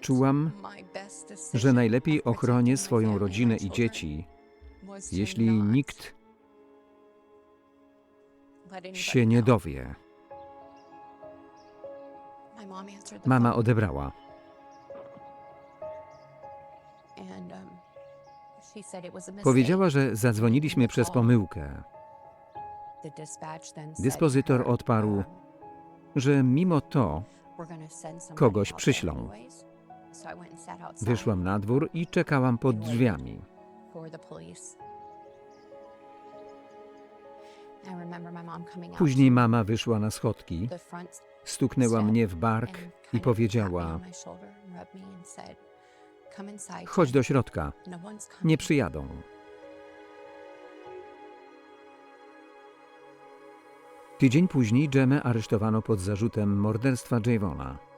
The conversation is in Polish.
Czułam, że najlepiej ochronię swoją rodzinę i dzieci, jeśli nikt się nie dowie. Mama odebrała. Powiedziała, że zadzwoniliśmy przez pomyłkę. Dyspozytor odparł, że mimo to kogoś przyślą. Wyszłam na dwór i czekałam pod drzwiami. Później mama wyszła na schodki, stuknęła mnie w bark i powiedziała: Chodź do środka, nie przyjadą. Tydzień później Dżemę aresztowano pod zarzutem morderstwa Javona.